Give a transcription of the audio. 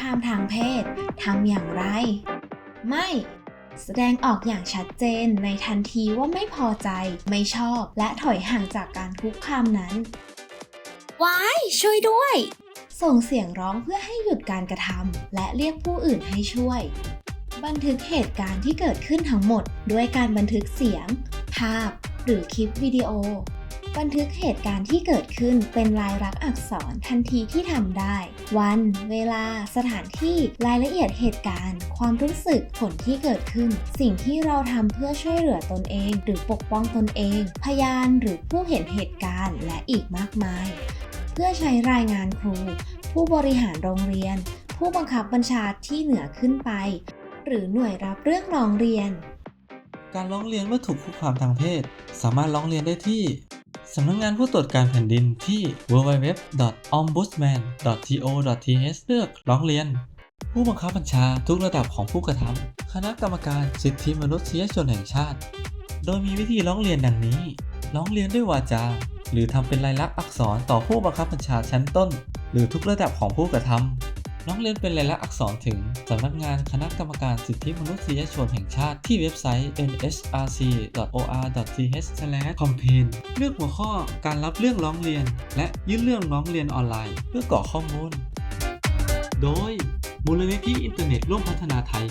คามทางเพศทำอย่างไร ไม่ แสดงออกอย่างชัดเจนในทันทีว่าไม่พอใจ ไม่ชอบ และถอยห่างจากการคุกคามนั้นว้ายช่วยด้วย ส่งเสียงร้องเพื่อให้หยุดการกระทำและเรียกผู้อื่นให้ช่วย บันทึกเหตุการณ์ที่เกิดขึ้นทั้งหมด ด้วยการบันทึกเสียง ภาพ หรือคลิปวิดีโอ บันทึกเหตุการณ์ที่เกิดขึ้นเป็นลายลักษณ์อักษรทันทีที่ทำได้ วัน เวลา สถานที่รายละเอียดเหตุการณ์ ความรู้สึกผลที่เกิดขึ้น สิ่งที่เราทำเพื่อช่วยเหลือตนเอง หรือปกป้องตนเอง พยานหรือผู้เห็นเหตุการณ์และอีกมากมาย เพื่อใช้รายงานครู ผู้บริหารโรงเรียน ผู้บังคับบัญชาที่เหนือขึ้นไป หรือหน่วยรับเรื่องร้องเรียน การร้องเรียนว่าถูกคุกคามทางเพศ สามารถร้องเรียนได้ที่ สำนักงานผู้ตรวจการแผ่นดินที่ www.ombudsman.go.th เลือกร้องเรียน ผู้บังคับบัญชาทุกระดับของผู้กระทำคณะกรรมการสิทธิมนุษยชนแห่งชาติ โดยมีวิธีร้องเรียนดังนี้ ร้องเรียนด้วยวาจา หรือทำเป็นลายลักษณ์อักษรต่อผู้บังคับบัญชาชั้นต้น หรือทุกระดับของผู้กระทำ น้องเรียนเป็นลายลักษณ์อักษรถึงสำนักงานคณะกรรมการสิทธิมนุษยชนแห่งชาติที่เว็บไซต์ nsrc.or.th/campaign เลือกหัวข้อการรับเรื่องร้องเรียน และยื่นเรื่องร้องเรียนออนไลน์ เพื่อกรอกข้อมูล โดยมูลนิธิอินเทอร์เน็ตร่วมพัฒนาไทย